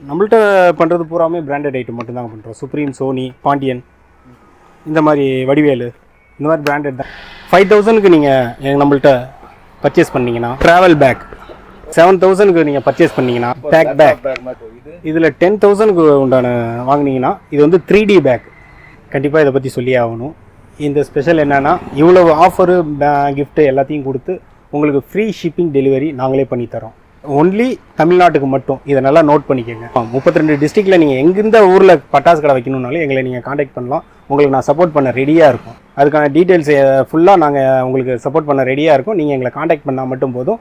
நம்மள்ட்ட பண்ணுறது பூராமே பிராண்டட் ஐட்டம் மட்டும்தாங்க பண்ணுறோம் சுப்ரீம் சோனி பாண்டியன் இந்த மாதிரி வடிவேலு இந்த மாதிரி பிராண்டட் தான். ஃபைவ் தௌசண்ட்க்கு நீங்கள் நம்மள்ட்ட பர்ச்சேஸ் பண்ணீங்கன்னா ட்ராவல் பேக் செவன் தௌசண்ட்க்கு நீங்கள் பர்ச்சேஸ் பண்ணீங்கன்னா பேக் பேக் இதில் டென் தௌசண்ட்க்கு உண்டான வாங்குனீங்கன்னா இது வந்து த்ரீ டி பேக் கண்டிப்பாக இதை பற்றி சொல்லியே ஆகணும். இந்த ஸ்பெஷல் என்னென்னா இவ்வளோ ஆஃபரு கிஃப்ட்டு எல்லாத்தையும் கொடுத்து உங்களுக்கு ஃப்ரீ ஷிப்பிங் டெலிவரி நாங்களே பண்ணி தரோம். ஒன்லி தமிழ்நாட்டுக்கு மட்டும். இதை நல்லா நோட் பண்ணிக்கோங்க. முப்பத்தி ரெண்டு டிஸ்ட்ரிக்டில் நீங்கள் எங்கெந்த ஊரில் பட்டாசு கடை வைக்கணும்னாலும் எங்களை நீங்கள் காண்டாக்ட் பண்ணலாம். உங்களுக்கு நான் சப்போர்ட் பண்ண ரெடியாக இருக்கும். அதுக்கான டீட்டெயில்ஸ் ஃபுல்லாக நாங்கள் உங்களுக்கு சப்போர்ட் பண்ண ரெடியாக இருக்கும். நீங்கள் எங்களை காண்டாக்ட் பண்ணால் மட்டும் போதும்.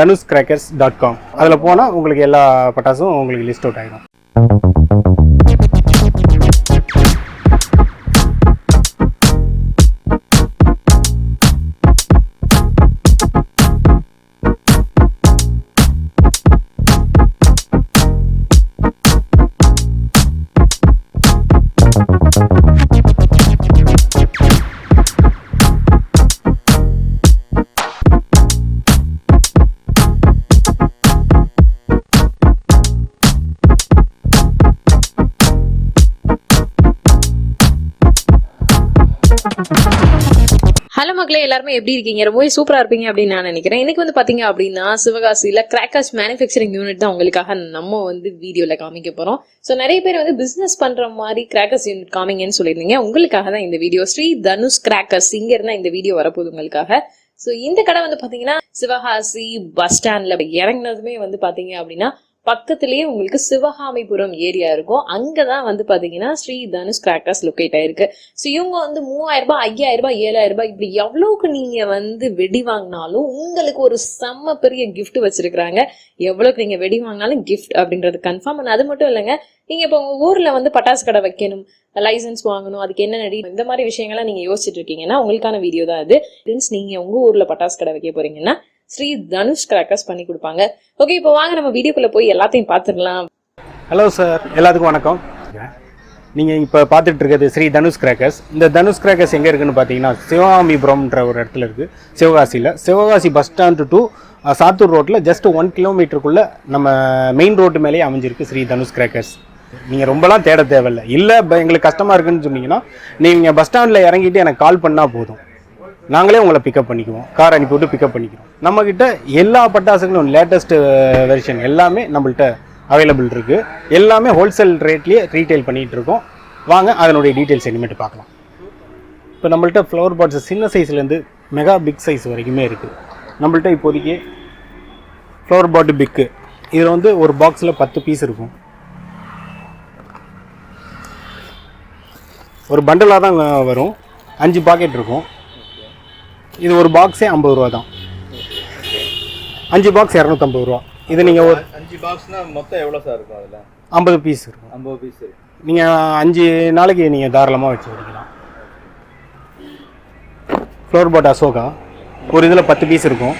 தனுஷ் கிராக்கர்ஸ் டாட் காம் அதில் போனால் உங்களுக்கு எல்லா பட்டாசும் உங்களுக்கு லிஸ்ட் அவுட் ஆகிடும் மக்களே எல்லாருமே எப்படி இருக்கீங்க? ரொம்பவே சூப்பரா இருப்பீங்க அப்படின்னு நான் நினைக்கிறேன். இன்னைக்கு வந்து பாத்தீங்க அப்படின்னா சிவகாசியில கிராக்கர்ஸ் மேனுஃபேக்சரிங் யூனிட் தான் உங்களுக்காக நம்ம வந்து வீடியோல காமிக்க போறோம். ஸோ நிறைய பேர் வந்து பிசினஸ் பண்ற மாதிரி கிராக்கர்ஸ் யூனிட் காமிங்கன்னு சொல்லியிருந்தீங்க. உங்களுக்காக தான் இந்த வீடியோ. ஸ்ரீ தனுஷ் கிராக்கர்ஸ் இங்க இருந்தா இந்த வீடியோ வரப்போகுது உங்களுக்காக. ஸோ இந்த கடை வந்து பாத்தீங்கன்னா சிவகாசி பஸ் ஸ்டாண்ட்ல இறங்கினதுமே வந்து பாத்தீங்க அப்படின்னா பக்கத்திலேயே உங்களுக்கு சிவகாமிபுரம் ஏரியா இருக்கும். அங்கே தான் வந்து பார்த்தீங்கன்னா ஸ்ரீ தனுஷ் கிராக்கர்ஸ் லொக்கேட் ஆயிருக்கு. ஸோ இவங்க வந்து மூவாயிரம் ரூபாய் ஐயாயிரம் ரூபாய் ஏழாயிரம் ரூபாய் இப்படி எவ்வளவுக்கு நீங்கள் வந்து வெடி வாங்கினாலும் உங்களுக்கு ஒரு செம்ம பெரிய கிஃப்ட் வச்சிருக்கிறாங்க. எவ்வளோக்கு நீங்கள் வெடி வாங்கினாலும் கிஃப்ட் அப்படின்றது கன்ஃபார்ம் அது மட்டும் இல்லைங்க. நீங்கள் இப்போ உங்கள் ஊரில் வந்து பட்டாசு கடை வைக்கணும் லைசன்ஸ் வாங்கணும் அதுக்கு என்ன நடி இந்த மாதிரி விஷயங்கள்லாம் நீங்கள் யோசிச்சுட்டு இருக்கீங்கன்னா உங்களுக்கான வீடியோ தான் அது. ஃப்ரெண்ட்ஸ் நீங்கள் உங்கள் ஊரில் பட்டாசு கடை வைக்க போறீங்கன்னா ஸ்ரீ தனுஷ் கிராக்கர்ஸ் பண்ணி கொடுப்பாங்க. ஓகே இப்போ வாங்க நம்ம வீடியோக்குள்ள போய் எல்லாத்தையும் பார்த்துடலாம் ஹலோ சார் எல்லாத்துக்கும் வணக்கம். நீங்கள் இப்போ பார்த்துட்டு இருக்கிறது ஸ்ரீ தனுஷ் கிராக்கர்ஸ் இந்த தனுஷ் கிராக்கர்ஸ் எங்கே இருக்குன்னு பார்த்தீங்கன்னா சிவகாமிபுரம்ன்ற ஒரு இடத்துல இருக்குது சிவகாசியில். Sivakasi bus stand to Sattur ரோட்டில் ஜஸ்ட் ஒன் கிலோமீட்டருக்குள்ளே நம்ம மெயின் ரோட்டு மேலேயே அமைஞ்சிருக்கு ஸ்ரீ தனுஷ் கிராக்கர்ஸ் நீங்கள் ரொம்பலாம் தேட தேவையில்லை. இல்லை எங்களுக்கு கஷ்டமாக இருக்குன்னு சொன்னீங்கன்னா நீங்கள் பஸ் ஸ்டாண்டில் இறங்கிட்டு எனக்கு கால் பண்ணால் போதும். நாங்களே உங்களை பிக்கப் பண்ணிக்குவோம். கார் அனுப்பிவிட்டு பிக்கப் பண்ணிக்கிறோம் நம்மக்கிட்ட எல்லா பட்டாசுகளும் லேட்டஸ்ட் வெர்ஷன் எல்லாமே நம்மள்கிட்ட அவைலபிள் இருக்குது எல்லாமே ஹோல்சேல் ரேட்லேயே ரீட்டைல் பண்ணிகிட்டு இருக்கோம். வாங்க அதனுடைய டீட்டெயில்ஸ் இனிமேட்டு பார்க்கலாம். இப்போ நம்மள்கிட்ட ஃப்ளவர் பாட்ஸ் சின்ன சைஸ்லேருந்து மெகா பிக் சைஸ் வரைக்குமே இருக்குது நம்மள்கிட்ட இப்போதைக்கு ஃப்ளவர் பாட்டு பிக்கு இதில் வந்து ஒரு பாக்ஸில் பத்து பீஸ் இருக்கும். ஒரு பண்டலாக தான் வரும். அஞ்சு பாக்கெட் இருக்கும். இது ஒரு பாக்ஸே ஐம்பது ரூபா தான். அஞ்சு பாக்ஸ் இரநூத்தம்பது ரூபா. இது நீங்கள் ஒரு அஞ்சு பாக்ஸ்னா மொத்தம் எவ்வளோ சார் இருக்கும் அதில்? ஐம்பது பீஸ் இருக்கும். ஐம்பது பீஸ் நீங்கள் அஞ்சு நாளைக்கு நீங்கள் தாராளமாக வச்சு வெடிக்கலாம் ஃப்ளோர் பாட் அசோகா ஒரு இதில் பத்து பீஸ் இருக்கும்.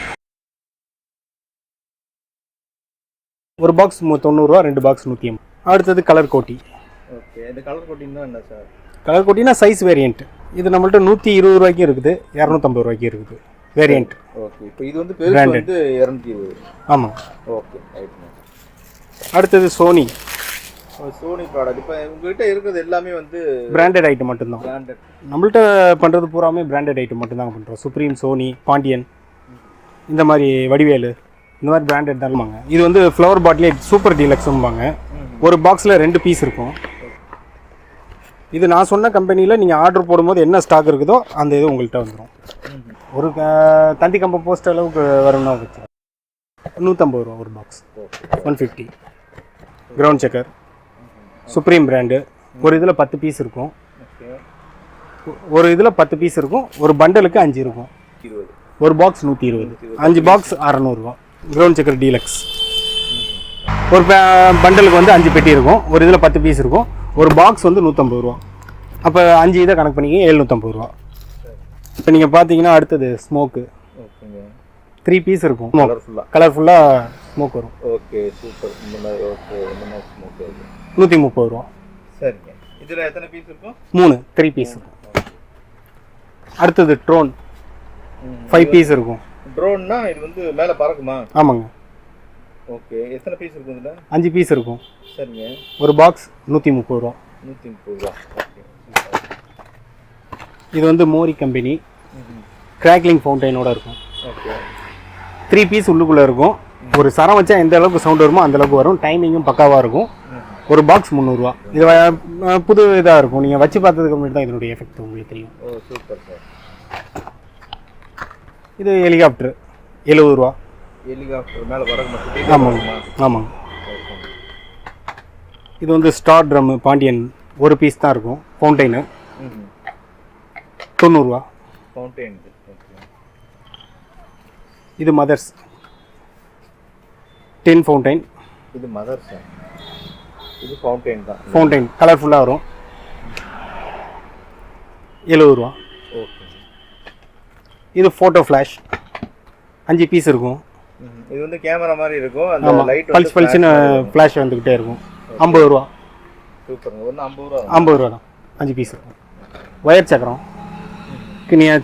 ஒரு பாக்ஸ் தொண்ணூறுரூவா ரெண்டு பாக்ஸ் நூற்றி ஐம்பது. அடுத்தது கலர் கோட்டி. ஓகே இந்த கலர் கோட்டிங் என்ன சார் கலர் கோட்டினா சைஸ் வேரியண்ட் இது நம்மள்ட்ட நூற்றி இருபது ரூபாய்க்கும் இருக்குது. இரநூத்தம்பது ரூபாய்க்கும் இருக்குது. வேரியண்ட் ஓகே இப்போ இது வந்து பெருசு. வந்து இரநூத்தி இருபது. ஆமாம் ஓகே அடுத்தது சோனி சோனி ப்ராடக்ட் இப்போ உங்ககிட்ட இருக்கிறது எல்லாமே வந்து பிராண்டட் ஐட்டம் மட்டும்தான். பிராண்டட் நம்மள்ட்ட பண்ணுறது பூராமே பிராண்டட் ஐட்டம் மட்டும்தாங்க பண்ணுறோம் சுப்ரீம் சோனி பாண்டியன் இந்த மாதிரி வடிவேலு இந்த மாதிரி பிராண்டட் தான்பாங்க இது வந்து ஃப்ளவர் பாட்டிலே சூப்பர் டீலக்ஸும்பாங்க ஒரு பாக்ஸில் ரெண்டு பீஸ் இருக்கும். இது நான் சொன்ன கம்பெனியில் நீங்கள் ஆர்டர் போடும்போது என்ன ஸ்டாக் இருக்குதோ அந்த இது உங்கள்கிட்ட வந்துடும் ஒரு க- தந்தி கம்பம் போஸ்ட் அளவுக்கு வரும்னா வச்சு நூற்றம்பது ரூபா ஒரு box one fifty ground chakkar supreme brand ஒரு இதில் பத்து பீஸ் இருக்கும். ஒரு இதில் பத்து பீஸ் இருக்கும். ஒரு பண்டலுக்கு அஞ்சு இருக்கும். ஒரு பாக்ஸ் நூற்றி இருபது. அஞ்சு பாக்ஸ் அறநூறுவா கிரவுண்ட் செக்கர் டீலக்ஸ் ஒரு பண்டலுக்கு வந்து அஞ்சு பெட்டி இருக்கும். ஒரு இதில் பத்து பீஸ் இருக்கும். ஒரு பாக்ஸ் வந்து நூற்றம்பது ரூபா. அப்போ அஞ்சு இதை கணக்கு பண்ணிக்க எழுநூற்றம்பது ரூபா. இப்போ நீங்கள் பார்த்தீங்கன்னா அடுத்தது ஸ்மோக்கு ஓகேங்க. த்ரீ பீஸ் இருக்கும். கலர்ஃபுல்லாக ஸ்மோக் வரும். ஓகே சூப்பர் நூற்றி முப்பது ரூபா. சரிங்க. இதில் எத்தனை பீஸ் இருக்கும்? மூணு த்ரீ பீஸ் இருக்கும். அடுத்தது ட்ரோன் ஃபைவ் பீஸ் இருக்கும். ட்ரோன்னா இது வந்து மேலே பறக்குமா? ஆமாங்க. ஓகே எத்தனை பீஸ் இருக்கும் இதில்? அஞ்சு பீஸ் இருக்கும். சரிங்க. ஒரு பாக்ஸ் நூற்றி முப்பது ரூபா. நூற்றி முப்பது ரூபா. இது வந்து மோரி கம்பெனி. கிராக்லிங் ஃபவுண்டைனோட இருக்கும். த்ரீ பீஸ் உள்ளுக்குள்ளே இருக்கும். ஒரு சரம் வச்சா எந்த அளவுக்கு சவுண்ட் வருமோ அந்த அளவுக்கு வரும். டைமிங்கும் பக்காவாக இருக்கும். ஒரு பாக்ஸ் முந்நூறுரூவா இது புது இதாக இருக்கும். நீங்கள் வச்சு பார்த்ததுக்கு முன்னாடி தான் இதனுடைய எஃபெக்ட் உங்களுக்கு தெரியும். இது ஹெலிகாப்டர் எழுபது ரூபா. ஆமாங்க. ஆமாங்க. இது வந்து ஸ்டார் ட்ரம் பாண்டியன் ஒரு பீஸ் தான் இருக்கும். ஃபவுண்டைனு தொண்ணூறுரூவா ஃபவுண்டைன் இது மதர்ஸ் டென் ஃபவுண்டைன் இது மதர் சார் இது ஃபவுண்டைன் தான். ஃபவுண்டைன் கலர்ஃபுல்லாக வரும். எழுபது ரூபா. ஓகே இது ஃபோட்டோ ஃப்ளாஷ் அஞ்சு பீஸ் இருக்கும். இது வந்து கேமரா மாதிரி இருக்கும். அந்த லைட் பல்ஸ் பல்ஸ்னு ஃப்ளாஷ் வந்துக்கிட்டே இருக்கும். ஐம்பது ரூபா. சூப்பருங்க ஒன்று ஐம்பது ரூபா ஐம்பது ரூபா தான். அஞ்சு பீஸ் இருக்கும். ஒயர் சக்கரம். நீங்கள்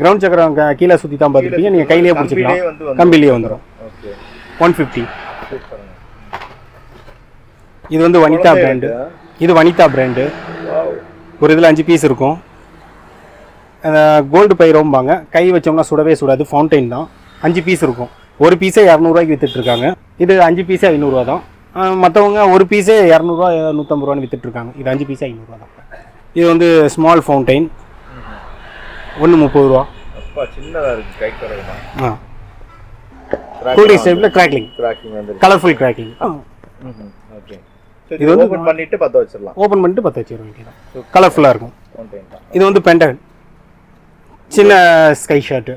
கிரவுண்ட் சக்கரம் கீழே சுற்றி தான் பார்த்துருப்பீங்க. நீங்கள் கையிலேயே பிடிச்சிக்கலாம். கம்பிலேயே வந்துடும் ஒன் ஃபிஃப்டி இது வந்து வனிதா பிராண்டு இது வனிதா பிராண்டு ஒரு இதில் அஞ்சு பீஸ் இருக்கும். கோல்டு பைரோம்பாங்க கை வச்சோம்னா சுடவே சுடாது. ஃபவுண்டைன் தான். அஞ்சு பீஸ் இருக்கும். ஒரு பீஸே இரநூறுவாய்க்கு வித்துட்ருக்காங்க இது அஞ்சு பீஸே ஐநூறுரூவா தான். மற்றவங்க ஒரு பீஸே இரநூறுவா நூற்றம்பது ரூபான்னு வித்துட்ருக்காங்க இது அஞ்சு பீஸே ஐநூறுரூவா தான். இது வந்து ஸ்மால் ஃபவுண்டைன் ஒன்று முப்பது ரூபா. அப்பா சின்னதா இருக்கு கை கடைமா ஆ. டைப்பில் கிராக்லிங் கிராக்கிங் வந்து. கலர்ஃபுல் கிராக்லிங் ஓகே இது வந்து ஓபன் பண்ணிட்டு பத்த வச்சிடலாம். ஓப்பன் பண்ணிட்டு பற்ற வச்சிட வேண்டியதான் கலர்ஃபுல்லாக இருக்கும். இது வந்து பென்டகன் சின்ன ஸ்கை ஷர்ட்டு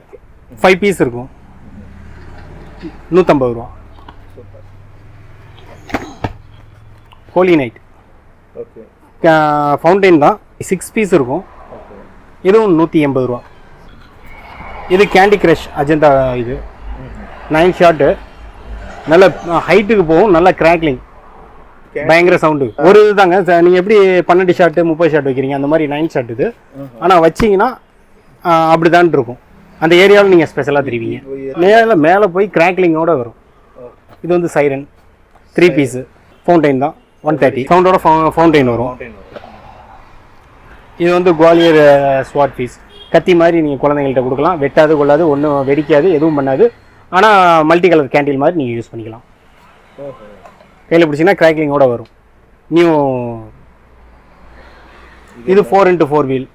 ஃபைவ் பீஸ் இருக்கும். நூற்றம்பது ரூபா. ஹோலி நைட் ஓகே ஃபவுண்டைன் தான். சிக்ஸ் பீஸ் இருக்கும். இதுவும் நூற்றி எண்பது ரூபா. இது கேண்டி கிரஷ் அஜந்தா இது. நைன் ஷாட்டு நல்ல ஹைட்டுக்கு போகும் நல்ல கிராக்லிங் பயங்கர சவுண்டு ஒரு இதுதாங்க ச- நீங்க எப்படி பன்னெண்டு ஷாட்டு முப்பது ஷாட் வைக்கிறீங்க அந்த மாதிரி நைன் ஷாட் இது. ஆனால் வச்சீங்கன்னா அப்படிதான் இருக்கும். அந்த ஏரியாவில் நீங்கள் ஸ்பெஷலாக தெரிவிங்க. மேலே மேலே போய் கிராக்லிங்கோட வரும். இது வந்து சைரன் த்ரீ பீஸு ஃபவுண்டைன் தான். ஒன் தேர்ட்டி சவுண்டோட ஃபவுண்டைன் வரும். இது வந்து குவாலியர் ஸ்வாட் பீஸ் கத்தி மாதிரி நீங்கள் குழந்தைங்கள்ட்ட கொடுக்கலாம். வெட்டாது கொள்ளாது ஒன்றும் வெடிக்காது எதுவும் பண்ணாது. ஆனால் மல்டி கலர் கேண்டில் மாதிரி நீங்கள் யூஸ் பண்ணிக்கலாம். கையில் பிடிச்சிங்கன்னா கிராக்லிங்கோட வரும். நியூ இது four into four wheel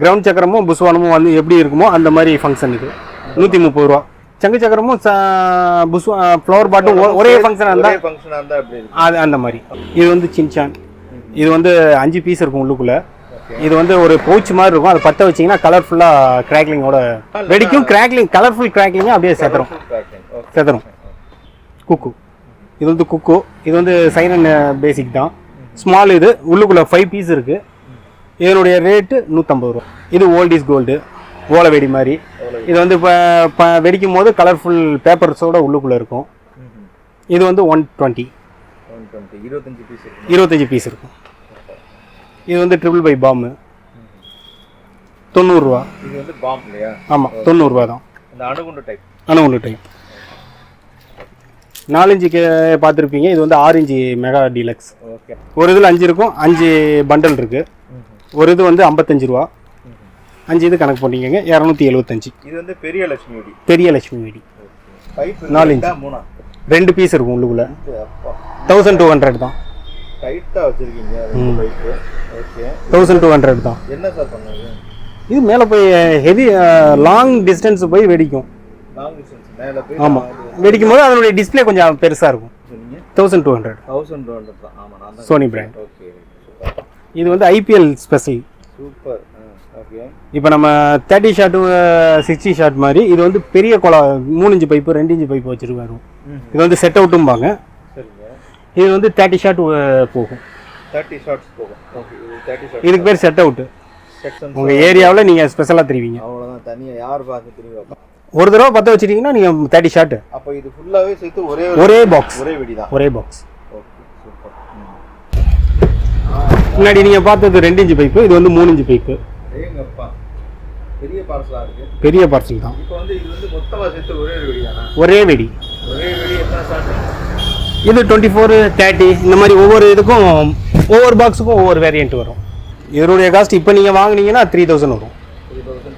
ground சக்கரமும் புஸ்வானமும் வந்து எப்படி இருக்குமோ அந்த மாதிரி ஃபங்க்ஷன் இது. நூற்றி முப்பது ரூபா. சங்கு சக்கரமும் புஸ்வா ஃப்ளவர் பாட்டும் ஒரே ஃபங்க்ஷனாக இருந்தால் ஒரே ஃபங்க்ஷனா இருந்தா அப்படி இருக்கு அது அந்த மாதிரி. இது வந்து சின்சான். இது வந்து அஞ்சு பீஸ் இருக்கும் உள்ளுக்குள்ள. இது வந்து ஒரு பவுச் மாதிரி இருக்கும். அதை பற்ற வச்சீங்கன்னா கலர்ஃபுல்லாக கிராக்லிங்கோட வெடிக்கும். கிராக்லிங் கலர்ஃபுல் கிராக்லிங்காக அப்படியே ஓகே செத்துரும் குக்கு இது வந்து குக்கு இது வந்து சைனன் பேசிக் தான். ஸ்மால் இது. உள்ளுக்குள்ள ஃபைவ் பீஸ் இருக்கு. இதனுடைய ரேட்டு நூற்றம்பது ரூபா. இது ஓல்ட் இஸ் கோல்டு ஓலை வெடி மாதிரி. இது வந்து இப்போ வெடிக்கும் போது கலர்ஃபுல் பேப்பர்ஸோட உள்ளுக்குள்ளே இருக்கும். இது வந்து ஒன் டுவெண்ட்டி இருபத்தஞ்சி பீஸ் இருக்கும். இது வந்து ட்ரிபிள் பை பாம்பு தொண்ணூறுரூவா இது வந்து பாம் இல்லையா? ஆமாம் தொண்ணூறுரூவா தான். இந்த அணுகுண்டு டைப் அணுகுண்டு டைப் நாலஞ்சுக்கு பார்த்துருப்பீங்க. இது வந்து இன்ச்சு மெகா டீலக்ஸ் ஓகே ஒரு இதில் அஞ்சு இருக்கும். அஞ்சு பண்டல் இருக்குது ஒரு இது வந்து ஐம்பத்தஞ்சு ரூபா. அஞ்சு இது கணக்கு போட்டிங்க இரநூத்தி எழுபத்தஞ்சு இது வந்து பெரிய லட்சுமி வெடி. பெரிய லட்சுமி வெடி. நாலு மூணா? ரெண்டு பீஸ் இருக்கும் உள்ளுக்குள்ள. தௌசண்ட் டூ ஹண்ட்ரட் தான். டைட்டா வச்சிருக்கீங்க ஓகே தௌசண்ட் டூ ஹண்ட்ரட் தான். என்ன சார் பண்ணது இது மேலே போய் ஹெவி லாங் டிஸ்டன்ஸ் போய் வெடிக்கும். லாங் டிஸ்டன்ஸ் மேலே போய் ஆமாம் வெடிக்கும் போது அதனுடைய டிஸ்ப்ளே கொஞ்சம் பெருசாக இருக்கும். Thousand two hundred thousand two hundred தான். ஆமாம் சோனி பிராண்ட் ஓகே இது வந்து ஐபிஎல் ஸ்பெஷல் சூப்பர் ஓகே இப்போ நம்ம தேர்ட்டி ஷாட்டு சிக்ஸ்டி ஷாட் மாதிரி இது வந்து பெரிய குழா மூணு இன்ச்சு பைப்பு ரெண்டு இன்ச்சு பைப்பு வச்சுருக்காரு. இது வந்து செட் அவுட்டும்பாங்க இது வந்து தேர்ட்டி ஷாட் போகும். தேர்ட்டி ஷார்ட்ஸ் போகும். ஓகே தேர்ட்டி இதுக்கு பேர் செட் அவுட்டு உங்கள் ஏரியாவில் நீங்கள் ஸ்பெஷலாக தெரிவிங்க. அவ்வளோதான் தனியாக யார் பார்த்து வைப்பா ஒரு தடவை பற்ற வச்சிட்டிங்கன்னா நீங்கள் தேர்ட்டி ஷாட்டு அப்போ இது ஃபுல்லாகவே சேர்த்து ஒரே ஒரே பாக்ஸ் ஒரே வெடி தான் ஒரே பாக்ஸ் முன்னாடி நீங்கள் பார்த்தது ரெண்டு இன்ச்சு பைப்பு இது வந்து மூணு இன்ச்சு பைப்பு பெரிய பார்சலாக இருக்கு. பெரிய பார்சல் தான். இப்போ வந்து இது வந்து மொத்தமாக சேர்த்து ஒரே வெடி ஒரே வெடி. ஒரே வெடி எத்தனை ஷாட் இது டுவெண்ட்டி ஃபோர் தேர்ட்டி இந்த மாதிரி ஒவ்வொரு இதுக்கும் ஒவ்வொரு பாக்ஸுக்கும் ஒவ்வொரு வேரியண்ட் வரும். இதனுடைய காஸ்ட் இப்போ நீங்கள் வாங்குனீங்கன்னா த்ரீ தௌசண்ட் வரும்.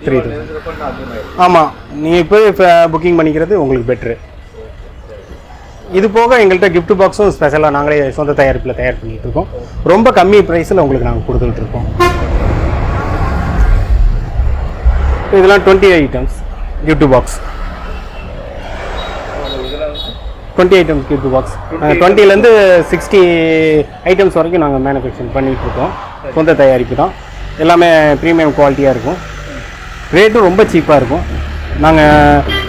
த்ரீ தௌசண்ட் ஆமாம் நீங்கள் இப்போ புக்கிங் பண்ணிக்கிறது உங்களுக்கு பெட்ரு இது போக எங்கள்கிட்ட கிஃப்ட் பாக்ஸும் ஸ்பெஷலாக நாங்களே சொந்த தயாரிப்பில் தயார் பண்ணிட்டு இருக்கோம். ரொம்ப கம்மி ப்ரைஸில் உங்களுக்கு நாங்கள் கொடுத்துட்டு இருக்கோம். இதெல்லாம் twenty items gift box twenty items gift box டுவெண்ட்டிலேருந்து sixty items வரைக்கும் நாங்கள் மேனுஃபேக்சரிங் பண்ணிட்டு இருக்கோம் சொந்த தயாரிப்பு தான். எல்லாமே ப்ரீமியம் குவாலிட்டியாக இருக்கும். ரேட்டும் ரொம்ப சீப்பாக இருக்கும். நாங்கள்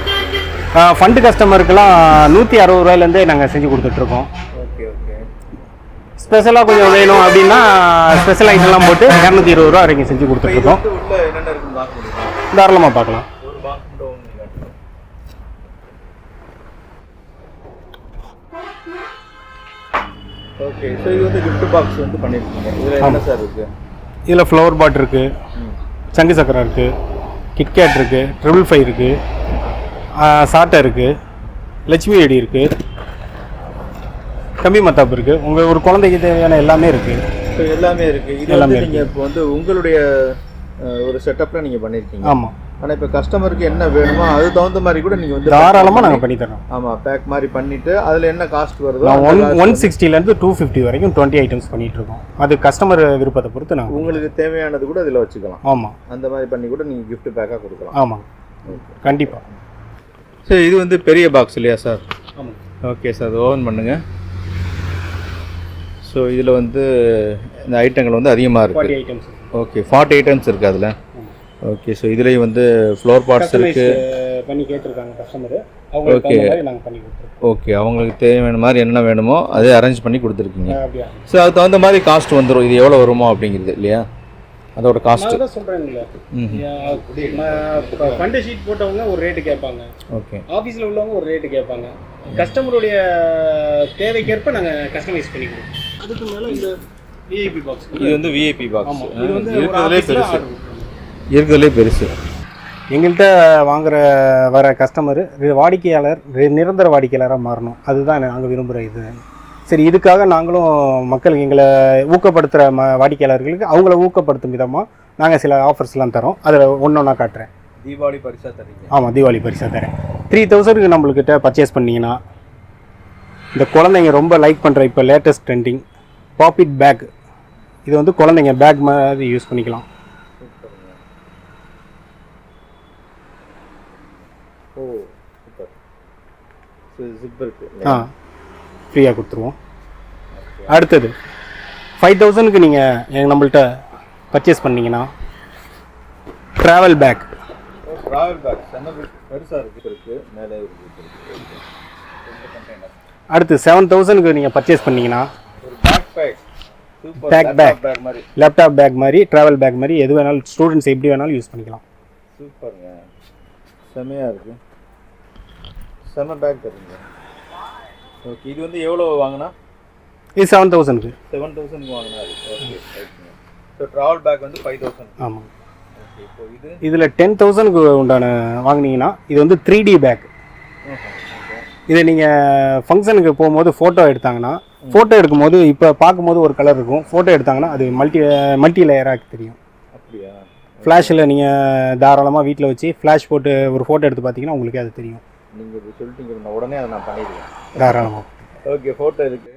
ஃபண்டு கஸ்டமருக்கெல்லாம் நூற்றி அறுபது ரூபாயிலேருந்தே நாங்கள் செஞ்சு கொடுத்துட்ருக்கோம் ஓகே ஓகே ஸ்பெஷலாக கொஞ்சம் வேணும் அப்படின்னா ஸ்பெஷல் ஐட்டம்லாம் போட்டு இரநூத்தி இருபது ரூபா வரைக்கும் செஞ்சு கொடுத்துட்ருக்கோம் தாராளமாக பார்க்கலாம் ஒரு பாக்ஸ் மட்டும் open பண்ணி காட்டுங்க. ஓகே ஸோ இது வந்து gift பாக்ஸ் வந்து பண்ணியிருக்கீங்க இதில் என்ன சார் இருக்கு? இதில் ஃப்ளவர் பாட் இருக்குது சங்கு சக்கரம் இருக்குது கிட்கேட் இருக்குது ட்ரிபிள் ஃபைவ் இருக்குது சாட்டை இருக்குது லட்சுமி வெடி இருக்குது கம்பி மத்தாப்பு இருக்குது உங்கள் ஒரு குழந்தைக்கு தேவையான எல்லாமே இருக்குது ஸோ எல்லாமே இருக்கு. இது எல்லாமே நீங்கள் இப்போ வந்து உங்களுடைய ஒரு செட்டப்பில் நீங்கள் பண்ணியிருக்கீங்க ஆமாம் ஆனால் இப்போ கஸ்டமருக்கு என்ன வேணுமோ அது தகுந்த மாதிரி கூட நீங்கள் வந்து தாராளமாக நாங்கள் பண்ணி தரோம் ஆமாம் பேக் மாதிரி பண்ணிட்டு அதில் என்ன காஸ்ட் வருதோ நான் ஒன் ஒன் சிக்ஸ்டிலேருந்து டூ ஃபிஃப்டி வரைக்கும் டுவெண்ட்டி ஐட்டம்ஸ் பண்ணிட்டு இருக்கோம் அது கஸ்டமர் விருப்பத்தை பொறுத்து நாங்கள் உங்களுக்கு தேவையானது கூட இதில் வச்சுக்கலாம். ஆமாம் அந்த மாதிரி பண்ணி கூட நீங்கள் gift பேக்காக கொடுக்கலாம். ஆமாம் கண்டிப்பாக சார் இது வந்து பெரிய பாக்ஸ் இல்லையா சார் ஆமாம் ஓகே சார் அது ஓப்பன் பண்ணுங்க. ஸோ இதில் வந்து இந்த ஐட்டங்கள் வந்து அதிகமாக இருக்குது ஐட்டம்ஸ் ஓகே ஃபார்ட்டி ஐட்டம்ஸ் இருக்குது அதில். ஓகே ஸோ இதுலேயும் வந்து ஃப்ளோர் பார்ட்ஸ் இருக்குது பண்ணி கேட்டிருக்காங்க கஸ்டமர் கொடுத்துருக்கோம். ஓகே அவங்களுக்கு தேவையான மாதிரி என்னென்ன வேணுமோ அதே அரேஞ்ச் பண்ணி கொடுத்துருக்கீங்க. அப்படியா? ஸோ அதுக்கு தகுந்த மாதிரி காஸ்ட் வந்துடும் இது எவ்வளோ வருமோ அப்படிங்கிறது இல்லையா? அதோட காஸ்ட் நான் தான் சொல்கிறேன்ல ஃபண்டு ஷீட் போட்டவங்க ஒரு ரேட்டு கேட்பாங்க. ஓகே ஆஃபீஸில் உள்ளவங்க ஒரு ரேட்டு கேட்பாங்க. கஸ்டமருடைய தேவைக்கேற்ப நாங்கள் கஸ்டமைஸ் பண்ணி கொடுப்போம். அதுக்கு மேலே இந்த விஐபி பாக்ஸ் இது வந்து விஐபி பாக்ஸ் இது வந்து பெருசு. இருக்கிறதுலே பெருசு. எங்கள்கிட்ட வாங்குற வர கஸ்டமர் வாடிக்கையாளர் ரி- நிரந்தர வாடிக்கையாளராக மாறணும். அதுதான் நாங்கள் விரும்புகிற இது. சரி இதுக்காக நாங்களும் மக்கள் எங்களை ஊக்கப்படுத்துகிற ம வாடிக்கையாளர்களுக்கு அவங்கள ஊக்கப்படுத்தும் விதமாக நாங்கள் சில ஆஃபர்ஸ்லாம் தரோம். அதில் ஒன்று ஒன்றா காட்டுறேன். தீபாவளி பரிசா தரீங்க. ஆமாம் தீபாவளி பரிசாக தரேன். த்ரீ தௌசண்ட்க்கு நம்மளுக்கிட்ட பர்ச்சேஸ் பண்ணீங்கன்னா இந்த குழந்தைங்க ரொம்ப லைக் பண்ணுற இப்போ லேட்டஸ்ட் ட்ரெண்டிங் பாப்பிட் பேக் இது வந்து குழந்தைங்க பேக் மாதிரி யூஸ் பண்ணிக்கலாம். ஓ ஆ ஃப்ரீயாக கொடுத்துருவோம். அடுத்தது ஃபைவ் தௌசண்ட்க்கு நீங்கள் எங்கள் நம்மள்ட்ட பர்ச்சேஸ் பண்ணீங்கன்னா ட்ராவல் பேக் ட்ராவல் பேக் பெருசாக இருக்கு. இருக்கு. மேலே அடுத்து செவன் தௌசண்ட்க்கு நீங்கள் பர்ச்சேஸ் பண்ணீங்கன்னா பேக். பேக் மாதிரி. லேப்டாப் பேக் மாதிரி ட்ராவல் பேக் மாதிரி எது வேணாலும் ஸ்டூடெண்ட்ஸ் எப்படி வேணாலும் யூஸ் பண்ணிக்கலாம். சூப்பருங்க செம்மையாக இருக்கு. செம்ம பேக் தருங்க. ஓகே இது வந்து எவ்வளோ வாங்கினா? இது செவன் தௌசண்ட்க்கு செவன் தௌசண்ட் வாங்கினாரு ஓகே ஸோ ட்ராவல் பேக் வந்து ஃபைவ் தௌசண்ட் ஆமாம் ஓகே இப்போ இது? இதில் டென் தௌசண்ட்க்கு உண்டான வாங்குனீங்கன்னா இது வந்து த்ரீ டி பேக் ஓகே இதை நீங்கள் ஃபங்க்ஷனுக்கு போகும்போது ஃபோட்டோ எடுத்தாங்கன்னா ஃபோட்டோ எடுக்கும்போது இப்போ பார்க்கும்போது ஒரு கலர் இருக்கும். ஃபோட்டோ எடுத்தாங்கன்னா அது மல்டி மல்டி லேயராக தெரியும். அப்படியா? ஃப்ளாஷில் நீங்கள் தாராளமாக வீட்டில் வச்சு ஃப்ளாஷ் போட்டு ஒரு ஃபோட்டோ எடுத்து பார்த்தீங்கன்னா உங்களுக்கே அது தெரியும். நீங்கள் இப்படி சொல்லிட்டீங்க உடனே அதை நான் பண்ணிடுவேன். தாராளமாக ஓகே ஃபோட்டோ இருக்கு.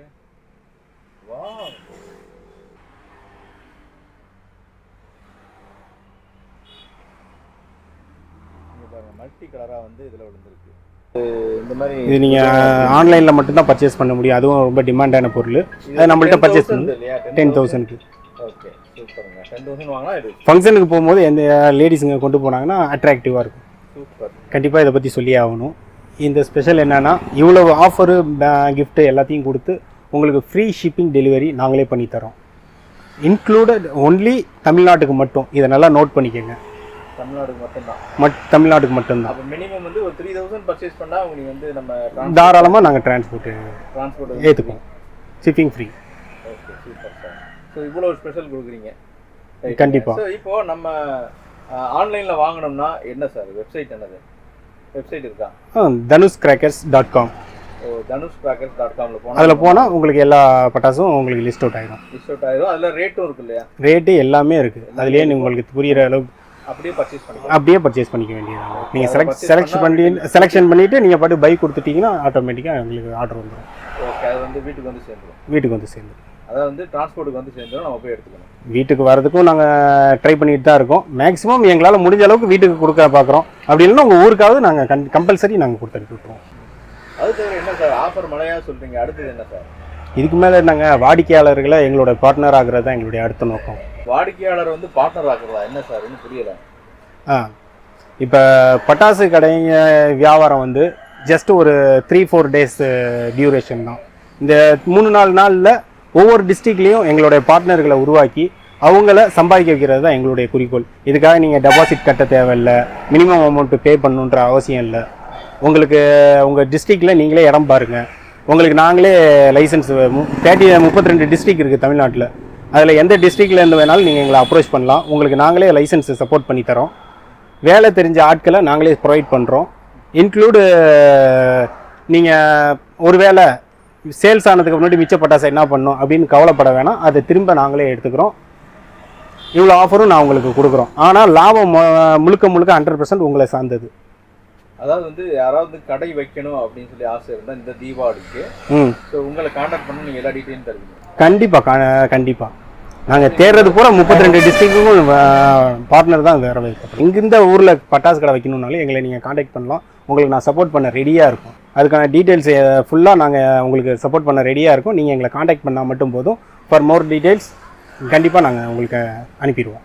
மல்டி கலராக வந்து இதில் விழுந்திருக்கு. இந்த மாதிரி இது நீங்கள் ஆன்லைனில் மட்டும்தான் பர்ச்சேஸ் பண்ண முடியும். அதுவும் ரொம்ப டிமாண்டான பொருள். அது நம்மள்ட்ட பர்ச்சேஸ் பண்ணி. இல்லையா? டென் தௌசண்ட்க்கு ஃபங்க்ஷனுக்கு போகும்போது எந்த லேடிஸுங்க கொண்டு போனாங்கன்னா அட்ராக்டிவாக இருக்கும். சூப்பர் கண்டிப்பாக இதை பற்றி சொல்லியே ஆகணும். இந்த ஸ்பெஷல் என்னென்னா இவ்வளவு ஆஃபரு gift எல்லாத்தையும் கொடுத்து உங்களுக்கு ஃப்ரீ ஷிப்பிங் டெலிவரி நாங்களே பண்ணி தரோம். இன்க்ளூடட் ஒன்லி தமிழ்நாட்டுக்கு மட்டும். இதை நல்லா நோட் பண்ணிக்கோங்க. தமிழ்நாடுக்கு மட்டும்தான். மட் தமிழ்நாட்டுக்கு மட்டும்தான். அப்போ மினிமம் வந்து ஒரு த்ரீ தௌசண்ட் பர்ச்சேஸ் பண்ணால் உங்களுக்கு வந்து நம்ம தாராளமாக நாங்கள் transport transport ஏற்றுக்குவோம் shipping free okay super sir so இவ்வளோ ஸ்பெஷல் கொடுக்குறீங்க. கண்டிப்பா. இப்போ நம்ம ஆன்லைனில் வாங்கணும்னா என்ன சார் வெப்சைட் என்னது? வெப்சைட் இருக்கா? Dhanush crackers dot com. Dhanush crackers dot காமில் போனால் அதில் போனால் உங்களுக்கு எல்லா பட்டாசும் உங்களுக்கு லிஸ்ட் அவுட் ஆகிடும் லிஸ்ட் அவுட் ஆயிரும். அதில் ரேட்டும் இருக்கு இல்லையா ரேட்டு எல்லாமே இருக்குது அதுலேயே உங்களுக்கு புரியிற அளவுக்கு அப்படியே பர்ச்சேஸ் பண்ணிக்கலாம். அப்படியே பர்ச்சேஸ் பண்ணிக்க வேண்டியது நீங்கள் செலக்ட் செலக்ட் பண்ணி செலெக்ஷன் பண்ணிவிட்டு நீங்கள் பாட்டு பைக் கொடுத்துட்டீங்கன்னா ஆட்டோமேட்டிக்காக உங்களுக்கு ஆர்டர் வந்துடும் ஓகே அது வந்து வீட்டுக்கு வந்து சேர்ந்துடும் வீட்டுக்கு வந்து சேர்ந்து அதாவது வந்து டிரான்ஸ்போர்ட்டுக்கு வந்து சேர்ந்துடும் நம்ம போய் எடுத்துக்கணும். வீட்டுக்கு வரதுக்கும் நாங்கள் ட்ரை பண்ணிட்டு தான் இருக்கோம். மேக்ஸிமம் எங்களால் முடிஞ்ச அளவுக்கு வீட்டுக்கு கொடுக்க பார்க்குறோம். அப்படி இல்லைன்னா உங்கள் ஊருக்காவது நாங்கள் கன் கம்பல்சரி நாங்கள் கொடுத்து விட்டுருவோம் அது தவிர என்ன சார்? ஆஃபர் மழையாக சொல்கிறீங்க அடுத்தது என்ன சார்? இதுக்கு மேலே நாங்கள் வாடிக்கையாளர்களை எங்களோட பார்ட்னர் ஆகிறது தான் எங்களுடைய அடுத்த நோக்கம். வாடிக்கையாளர் வந்து பார்ட்னர் ஆக்குறதா? என்ன சார்? இன்னும் புரியல. ஆ. இப்போ பட்டாசு கடைங்க வியாபாரம் வந்து ஜஸ்ட் ஒரு த்ரீ ஃபோர் டேஸ் டியூரேஷன் தான். இந்த மூணு நாலு நாளில் ஒவ்வொரு டிஸ்ட்ரிக்ட்லேயும் எங்களுடைய பார்ட்னர்களை உருவாக்கி அவங்கள சம்பாதிக்க வைக்கிறது தான் எங்களுடைய குறிக்கோள். இதுக்காக நீங்கள் டெபாசிட் கட்ட தேவையில்லை மினிமம் அமௌண்ட்டு பே பண்ணணுன்ற அவசியம் இல்லை. உங்களுக்கு உங்கள் டிஸ்ட்ரிக்டில் நீங்களே இடம் பாருங்கள் உங்களுக்கு நாங்களே லைசன்ஸ் தேர்ட்டி முப்பத்தி ரெண்டு டிஸ்ட்ரிக் இருக்குது தமிழ்நாட்டில். அதில் எந்த டிஸ்ட்ரிக்டில் இருந்து வேணாலும் நீங்கள் எங்களை அப்ரோச் பண்ணலாம். உங்களுக்கு நாங்களே லைசன்ஸ் சப்போர்ட் பண்ணி தரோம். வேலை தெரிஞ்ச ஆட்களை நாங்களே ப்ரொவைட் பண்ணுறோம் இன்க்ளூடு நீங்கள் ஒரு வேளை சேல்ஸ் ஆனதுக்கு முன்னாடி மிச்ச பட்டாசை என்ன பண்ணணும் அப்படின்னு கவலைப்பட வேணாம். அதை திரும்ப நாங்களே எடுத்துக்கிறோம். இவ்வளோ ஆஃபரும் நான் உங்களுக்கு கொடுக்குறோம். ஆனால் லாபம் முழுக்க முழுக்க ஹண்ட்ரட் பர்சன்ட் உங்களை சார்ந்தது. அதாவது வந்து யாராவது கடை வைக்கணும் அப்படின்னு சொல்லி ஆசை இருந்தால் இந்த தீபாவளிக்கு. ம். ஸோ உங்களை காண்டாக்ட் பண்ண நீங்கள் எல்லா டீட்டெயிலும் தருவீங்க. கண்டிப்பாக கண்டிப்பாக நாங்கள் தேடுறது பூரா முப்பத்தி ரெண்டு டிஸ்ட்ரிக்ட்டுக்கும் பார்ட்னர் தான் வேறு வைக்கிறோம் இங்கிருந்த ஊரில் பட்டாசு கடை வைக்கணும்னாலும் எங்களை நீங்கள் காண்டாக்ட் பண்ணலாம். உங்களுக்கு நான் சப்போர்ட் பண்ண ரெடியாக இருக்கும். அதுக்கான டீட்டெயில்ஸ் ஃபுல்லாக நாங்கள் உங்களுக்கு சப்போர்ட் பண்ண ரெடியாக இருக்கும். நீங்கள் எங்களை காண்டாக்ட் பண்ணால் மட்டும் போதும். ஃபார் மோர் டீட்டெயில்ஸ் கண்டிப்பாக நாங்கள் உங்களுக்கு அனுப்பிடுவோம்.